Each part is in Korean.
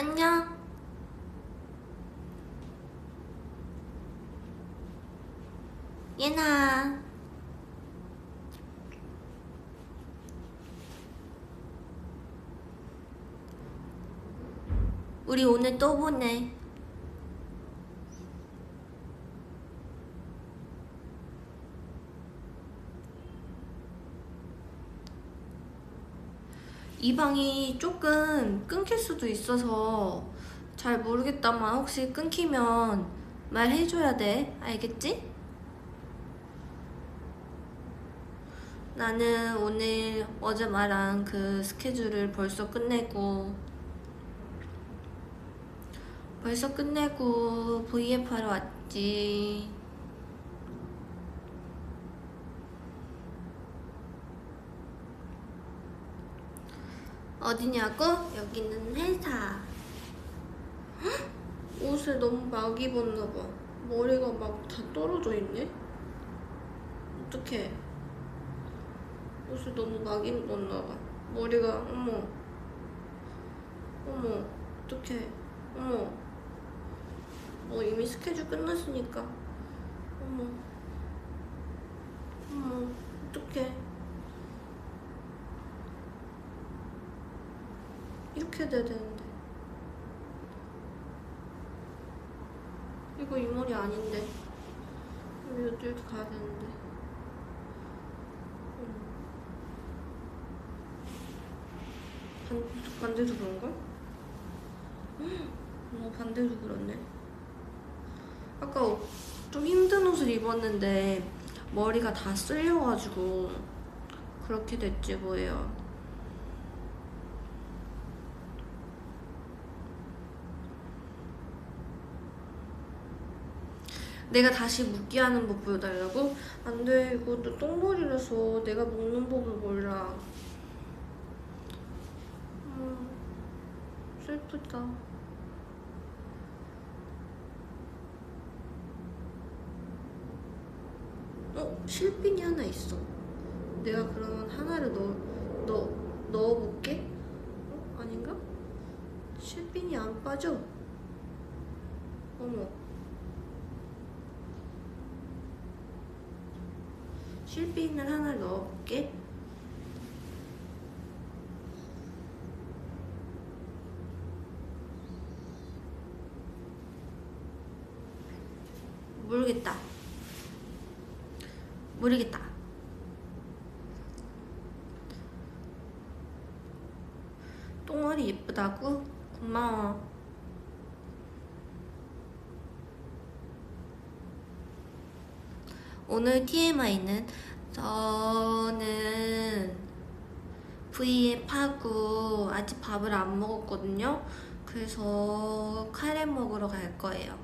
안녕. 예나. 우리 오늘 또 보네. 이 방이 조금 끊길 수도 있어서 잘 모르겠다만 혹시 끊기면 말해줘야 돼. 알겠지? 나는 오늘 어제 말한 그 스케줄을 벌써 끝내고 벌써 끝내고 V앱 하러 왔지. 어디냐고? 여기는 회사. 헉! 옷을 너무 막 입었나봐. 머리가 막 다 떨어져 있네? 어떡해. 옷을 너무 막 입었나봐. 머리가, 어머. 어머, 어떡해. 어머. 어, 이미 스케줄 끝났으니까. 어머. 어머, 어떡해. 이렇게 돼야 되는데. 이거 이 머리 아닌데. 우리 이렇게 가야 되는데. 반, 반대도 그런걸? 어, 반대도 그렇네. 아까 옷- 좀 힘든 옷을 입었는데 머리가 다 쓸려가지고 그렇게 됐지 뭐예요. 내가 다시 묶기 하는 법 보여달라고? 안 돼, 또 똥머리라서 내가 묶는 법을 몰라. 음, 슬프다. 어, 실핀이 하나 있어. 내가 그러면 하나를 넣어, 넣어, 넣어볼게? 어? 아닌가? 실핀이 안 빠져. 어머. 실핀을 하나 넣어볼게. 모르겠다. 모르겠다. 똥머리 예쁘다고? 고마워. 오늘 TMI는 저는 V앱 하고 아직 밥을 안 먹었거든요. 그래서 카레 먹으러 갈 거예요.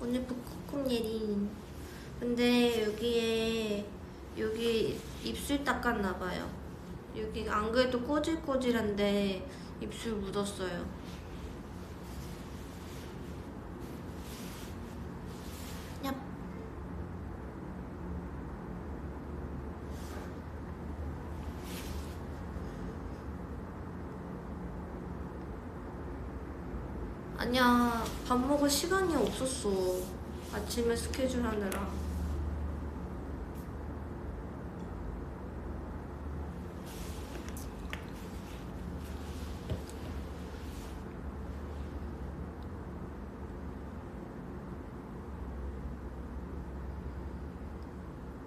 오늘 북극곰 예린. 근데 여기에 여기 입술 닦았나 봐요. 여기 안 그래도 꼬질꼬질한데 입술 묻었어요. 얍. 아니야, 밥 먹을 시간이 없었어. 아침에 스케줄 하느라.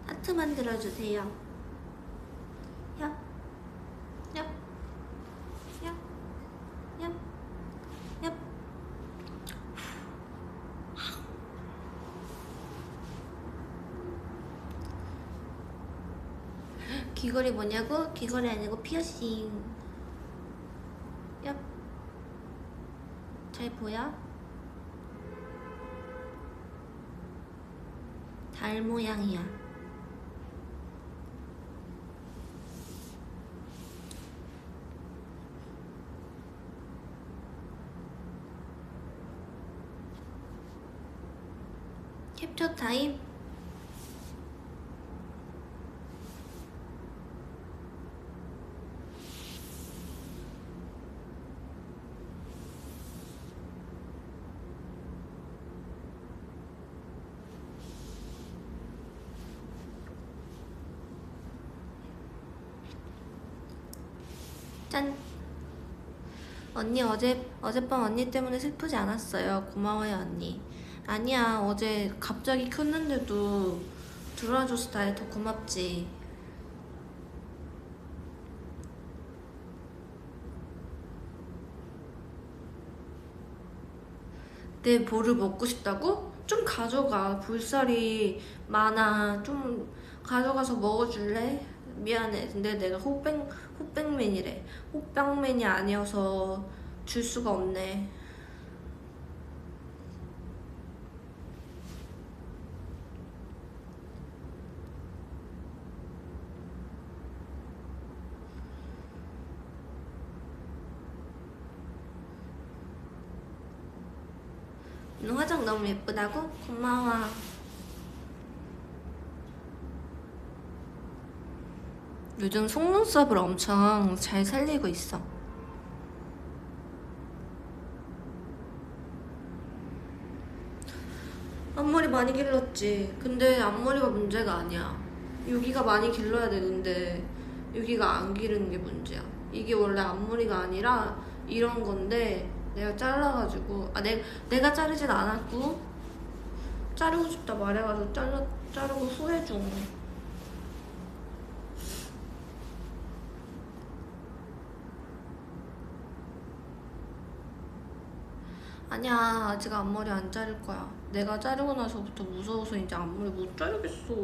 하트 만들어주세요. 야, 야, 야, 야, 야. 귀걸이 뭐냐고? 귀걸이 아니고 피어싱. 야, 잘 보여? 달 모양이야. 캡처 타임? 짠. 언니 어제 어젯밤 언니 때문에 슬프지 않았어요. 고마워요 언니. 아니야 어제 갑자기 켰는데도 들어와줘서 나에 더 고맙지. 내 볼을 먹고 싶다고? 좀 가져가. 볼살이 많아. 좀 가져가서 먹어줄래? 미안해. 근데 내가 호백, 호백맨이래. 호빵맨이 아니어서 줄 수가 없네. 너 화장 너무 예쁘다고? 고마워. 요즘 속눈썹을 엄청 잘 살리고 있어. 앞머리 많이 길렀지. 근데 앞머리가 문제가 아니야. 여기가 많이 길러야 되는데 여기가 안 기르는 게 문제야. 이게 원래 앞머리가 아니라 이런 건데 내가 잘라가지고 아 내, 내가 자르진 않았고 자르고 싶다 말해가지고 잘라, 자르고 후회 중. 아니야 아직 앞머리 안 자를 거야. 내가 자르고 나서부터 무서워서 이제 앞머리 못 자르겠어.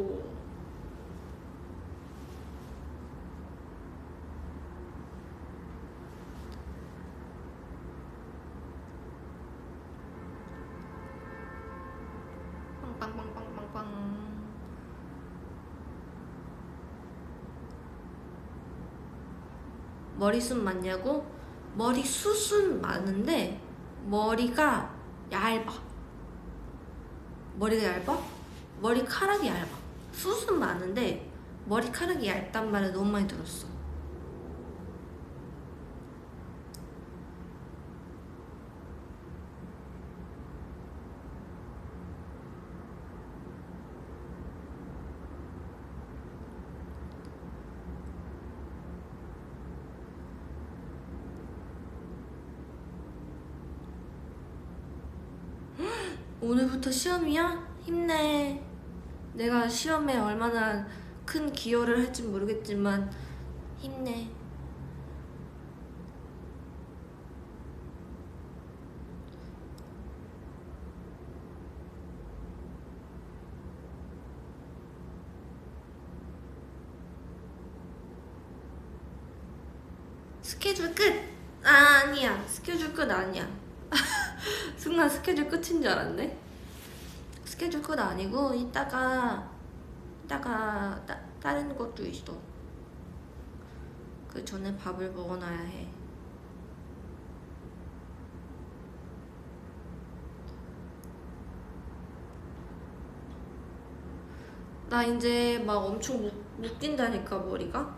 머리숱 많냐고? 머리숱은 많은데 머리가 얇아. 머리가 얇아? 머리카락이 얇아. 숱은 많은데 머리카락이 얇단 말을 너무 많이 들었어. 오늘부터 시험이야? 힘내. 내가 시험에 얼마나 큰 기여를 할지 모르겠지만 힘내. 스케줄 끝! 아, 아니야. 스케줄 끝 아니야. 순간 스케줄 끝인 줄 알았네. 스케줄 끝 아니고 이따가 이따가 따, 다른 것도 있어. 그 전에 밥을 먹어놔야 해. 나 이제 막 엄청 묶, 묶인다니까 머리가.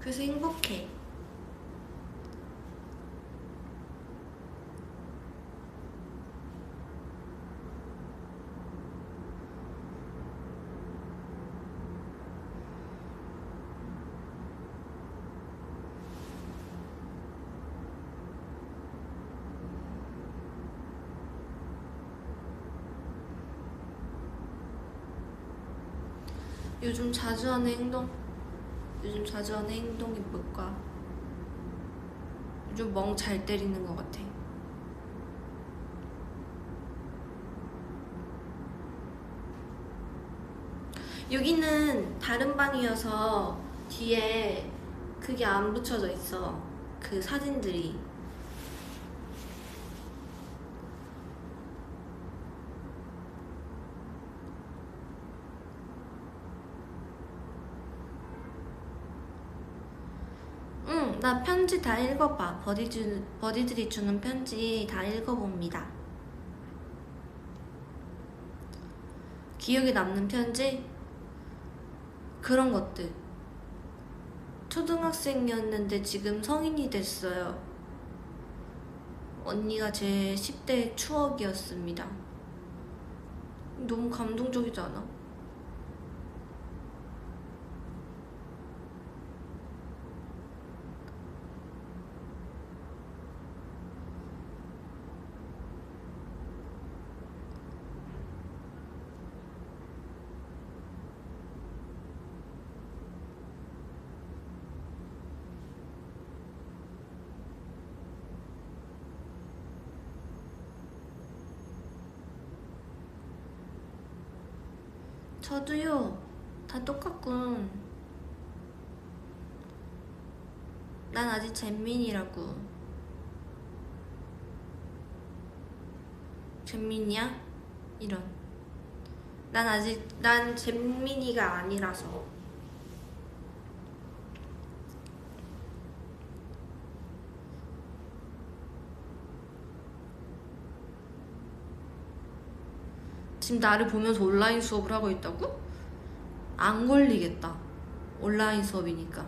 그래서 행복해. 요즘 자주 하는 행동 요즘 자주 하는 행동이 뭘까? 요즘 멍 잘 때리는 것 같아. 여기는 다른 방이어서 뒤에 그게 안 붙여져 있어. 그 사진들이. 나 편지 다 읽어봐. 버디 주, 버디들이 주는 편지 다 읽어봅니다. 기억에 남는 편지? 그런 것들. 초등학생이었는데 지금 성인이 됐어요. 언니가 제 10대 추억이었습니다. 너무 감동적이지 않아? 저도요. 다 똑같군. 난 아직 잼민이라고. 잼민이야? 이런. 난 아직 난 잼민이가 아니라서. 지금 나를 보면서 온라인 수업을 하고 있다고? 안 걸리겠다. 온라인 수업이니까.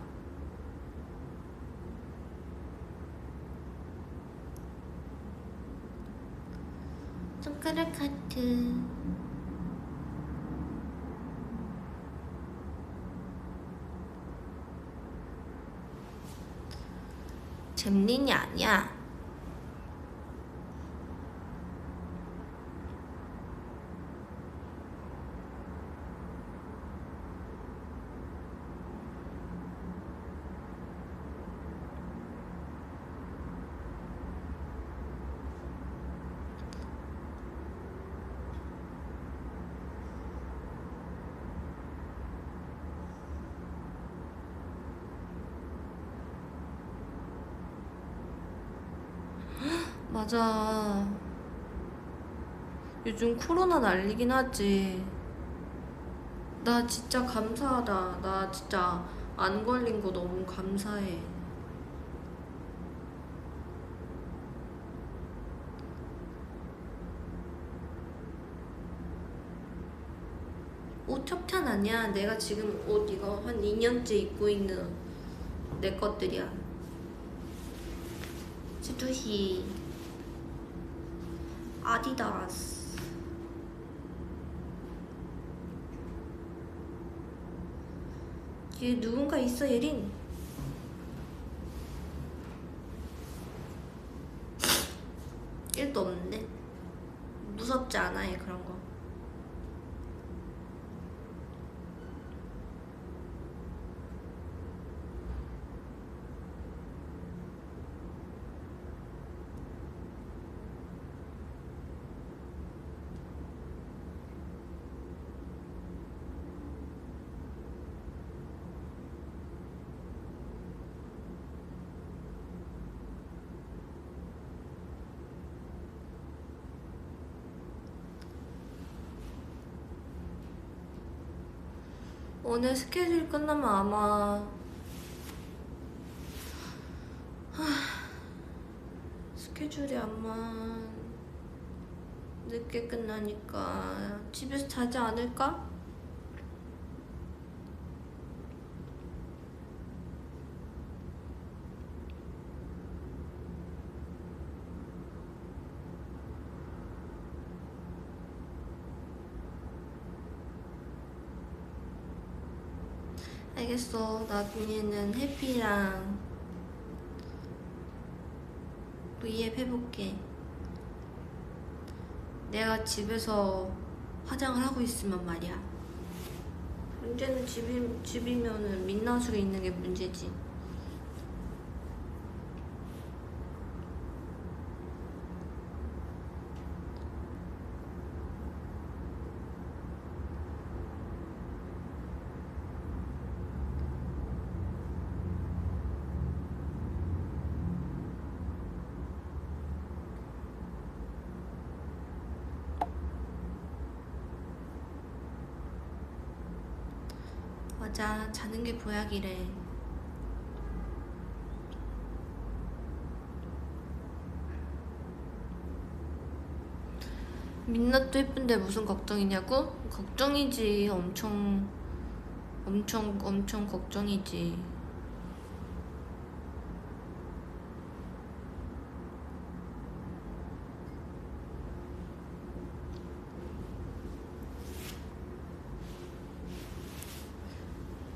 손가락 하트. 잼린이 아니야. 맞아. 요즘 코로나 난리긴 하지. 나 진짜 감사하다. 나 진짜 안 걸린 거 너무 감사해. 옷 협찬 아니야. 내가 지금 옷 이거 한 2년째 입고 있는 내 것들이야. 스투시 아디다스. 뒤에 누군가 있어 예린 일도 없는데 무섭지 않아 얘 그런 거 오늘 스케줄 끝나면 아마 하, 스케줄이 아마 늦게 끝나니까 집에서 자지 않을까? 알겠어. 나중에는 해피랑 V앱 해볼게. 내가 집에서 화장을 하고 있으면 말이야. 문제는 집이, 집이면은 민낯으로 있는 게 문제지. 맞아. 자는 게 보약이래. 민낯도 예쁜데 무슨 걱정이냐고? 걱정이지. 엄청, 엄청, 엄청 걱정이지.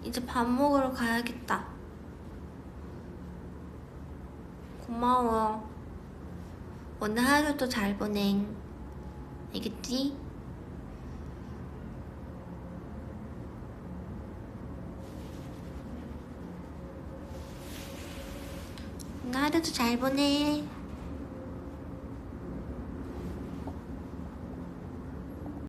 이제 밥 먹으러 가야겠다. 고마워. 오늘 하루도 잘 보내. 알겠지? 오늘 하루도 잘 보내.